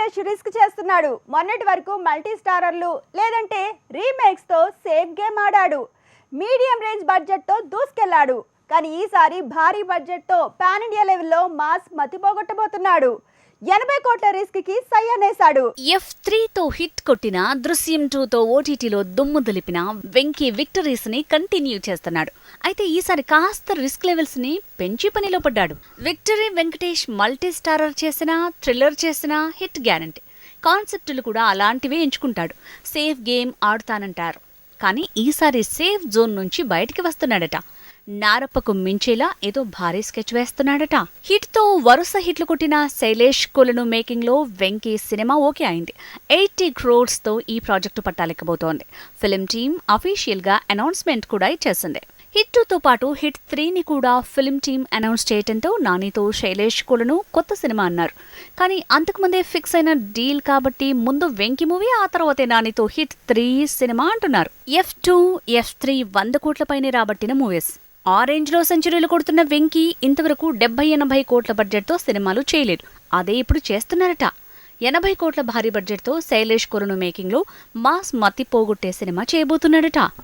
Venkatesh risk చేస్తున్నాడు. మొన్నటి వరకు మల్టీ స్టారర్లు లేదంటే రీమేక్స్తో సేఫ్ గేమ్ ఆడాడు. మీడియం రేంజ్ బడ్జెట్తో దూసుకెళ్ళాడు. కానీ ఈసారి భారీ బడ్జెట్తో పాన్ ఇండియా లెవెల్లో మాస్ మతిపోగొట్టబోతున్నాడు. ఎనభై కోట్ల రిస్క్కి సై అనేశాడు ఎఫ్ త్రీతో హిట్ కొట్టిన దృశ్యం టూతో ఓటీటీలో దుమ్ము దులిపిన వెంకీ విక్టరీస్ని కంటిన్యూ చేస్తున్నాడు. అయితే ఈసారి కాస్త రిస్క్ లెవెల్స్ని పెంచి పనిలో పడ్డాడు. విక్టరీ వెంకటేష్ మల్టీ స్టారర్ చేసినా థ్రిల్లర్ చేసినా హిట్ గ్యారంటీ. కాన్సెప్టులు కూడా అలాంటివే ఎంచుకుంటాడు. సేఫ్ గేమ్ ఆడుతానంటారు. కానీ ఈసారి సేఫ్ జోన్ నుంచి బయటికి వస్తున్నాడట. నారప్పకు మించేలా ఏదో భారీ స్కెచ్ వేస్తున్నాడట. హిట్తో వరుస హిట్లు కొట్టిన శైలేష్ కొలను మేకింగ్లో వెంకీ సినిమా ఓకే అయింది. ఎయిటీ క్రోడ్స్తో ఈ ప్రాజెక్టు పట్టాలెక్కబోతోంది. ఫిలిం టీమ్ అఫీషియల్గా అనౌన్స్మెంట్ కూడా ఇచ్చేసింది. హిట్ టూతో పాటు హిట్ త్రీని కూడా ఫిల్మ్ టీమ్ అనౌన్స్ చేయడంతో నానితో శైలేష్ కులను కొత్త సినిమా అన్నారు. కానీ అంతకుముందే ఫిక్స్ అయిన డీల్ కాబట్టి ముందు వెంకీ మూవీ ఆ తర్వాతే నానితో హిట్ త్రీ సినిమా అంటున్నారు. ఎఫ్ టూ ఎఫ్ త్రీ వంద కోట్లపైనే రాబట్టిన మూవీస్. ఆరెంజ్లో లో సెంచరీలు కొడుతున్న వెంకీ ఇంతవరకు డెబ్బై ఎనభై కోట్ల బడ్జెట్తో సినిమాలు చేయలేదు. అదే ఇప్పుడు చేస్తున్నారట. ఎనభై కోట్ల భారీ బడ్జెట్తో శైలేష్ కొరును మేకింగ్లో మాస్ మతి పోగొట్టే సినిమా చేయబోతున్నాడట.